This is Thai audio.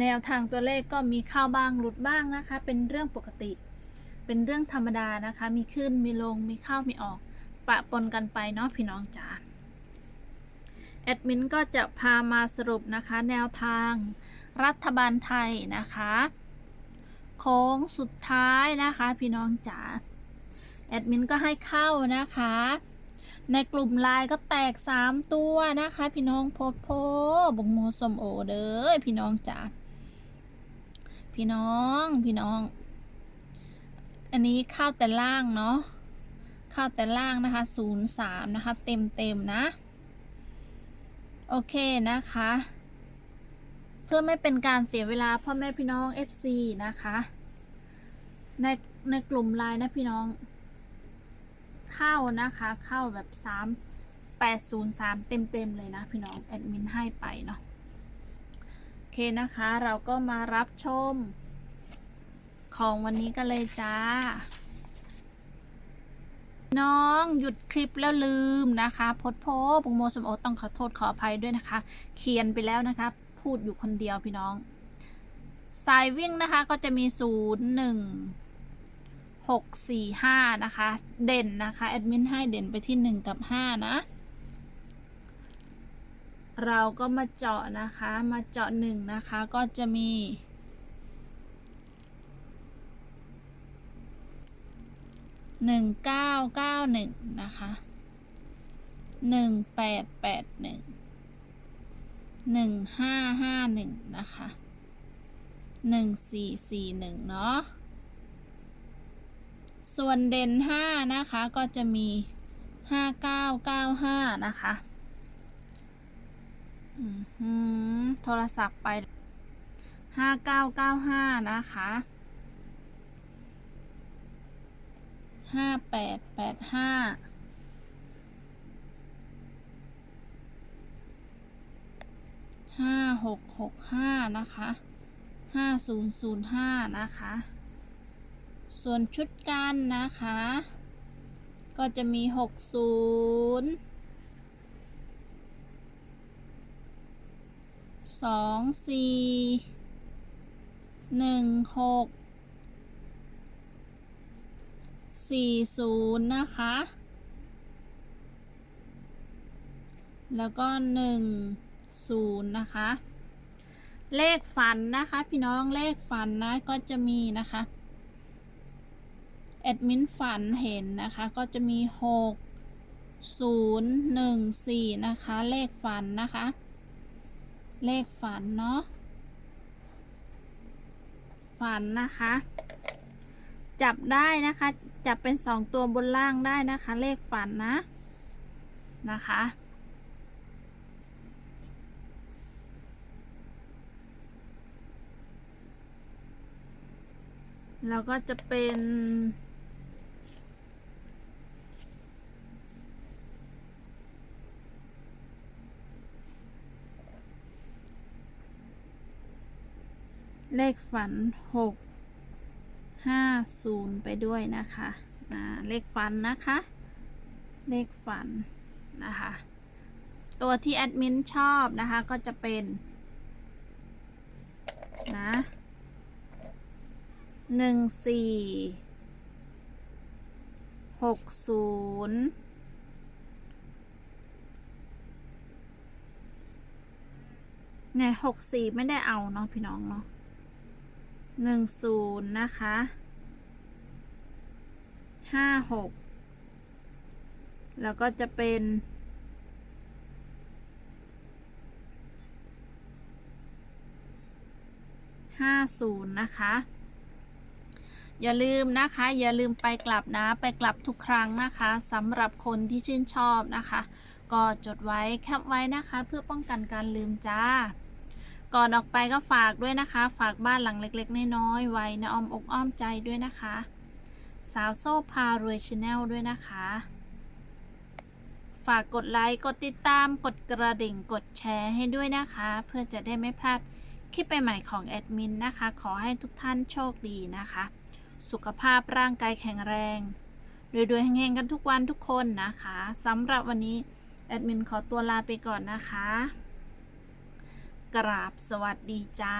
แนวทางตัวเลขก็มีเข้าบ้างหลุดบ้างนะคะ เป็นเรื่องปกติ เป็นเรื่องธรรมดานะคะ มีขึ้นมีลงมีเข้ามีออก ปะปนกันไปเนาะพี่น้องจ๋าแอดมินก็จะพามาสรุปนะคะ แนวทางรัฐบาลไทยนะคะโค้งสุดท้ายนะคะ พี่น้องจ๋าแอดมินก็ให้เข้านะคะ ในกลุ่มไลน์ก็แตก 3 ตัวนะคะ พี่น้องโพดโพบงโมสมโอเด้อพี่น้องจ๋าพี่น้องพี่น้อง อันนี้เข้าแต่ล่างเนาะเข้าแต่ล่างนะคะ03นย์สามนะคะ เต็มเต็มนะ โอเคนะคะ เพื่อไม่เป็นการเสียเวลาพ่อแม่พี่น้อง FC นะคะ ในในกลุ่มไลน์นะพี่น้อง ข้านะคะ เข้าแบบสามแปดศูนย์สามเต็มเต็มเลยนะพี่น้องแอดมินให้ไปเนาะโอเคนะคะเราก็มารับชม ของวันนี้กันเลยจ้า น้องหยุดคลิปแล้วลืมนะคะพดโพบุงโมสมโอต้องขอโทษขออภัยด้วยนะคะ เขียนไปแล้วนะคะ พูดอยู่คนเดียวพี่น้อง สายวิ่งนะคะก็จะมีศูนย์หนึ่ง 6 4 5 นะคะ เด่นนะคะ แอดมินให้เด่นไปที่ 1 กับ 5 นะ เราก็มาเจาะนะคะ มาเจาะ 1 นะคะ ก็จะมีหนึ่งเก้าเก้าหนึ่งนะคะหนึ่งแปดแปดหนึ่งหนึ่งห้าห้าหนึ่งนะคะหนึ่งสี่สี่หนึ่งเนาะ ส่วนเด่น 5 นะคะก็จะมี 5995 นะคะโทรศัพท์ไป 5995 นะคะ 5885 5665นะคะ5005นะคะ ส่วนชุดกันนะคะ ก็จะมี 60 2 4 1 6 4 0 นะคะ แล้วก็ 1 0 นะคะ เลขฝันนะคะ พี่น้องเลขฝันนะก็จะมีนะคะ แอดมินฝันเห็นนะคะก็จะมี 6 0 1 4 นะคะ เลขฝันนะคะ เลขฝันเนาะฝันนะคะ จับได้นะคะ จับเป็น 2 ตัวบนล่างได้นะคะ เลขฝันนะนะคะแล้วก็จะเป็น เลขฝันหกห้าศูนย์ไปด้วยนะคะนะเลขฝันนะคะ เลขฝันนะคะ ตัวที่แอดมินชอบนะคะก็จะเป็นนะหนึ่งสี่หกศูนย์เนี่ยหกสี่ไม่ได้เอาเนาะพี่น้องเนาะ หนึ่งศูนย์นะคะห้าหกแล้วก็จะเป็นห้าศูนย์นะคะ อย่าลืมนะคะ อย่าลืมไปกลับนะ ไปกลับทุกครั้งนะคะสำหรับคนที่ชื่นชอบนะคะ ก็จดไว้แคปไว้นะคะ เพื่อป้องกันการลืมจ้า ก่อนออกไปก็ฝากด้วยนะคะ ฝากบ้านหลังเล็กๆน้อยๆไว้นอ้อมอกอ้อมใจด้วยนะคะ สาวโซ่พารวยชาแนลด้วยนะคะ ฝากกดไลค์กดติดตามกดกระดิ่งกดแชร์ให้ด้วยนะคะ เพื่อจะได้ไม่พลาดคลิปใหม่ๆของแอดมินนะคะ ขอให้ทุกท่านโชคดีนะคะ สุขภาพร่างกายแข็งแรงรวยๆแห่งๆกันทุกวันทุกคนนะคะสำหรับวันนี้แอดมินขอตัวลาไปก่อนนะคะ กราบสวัสดีจ้า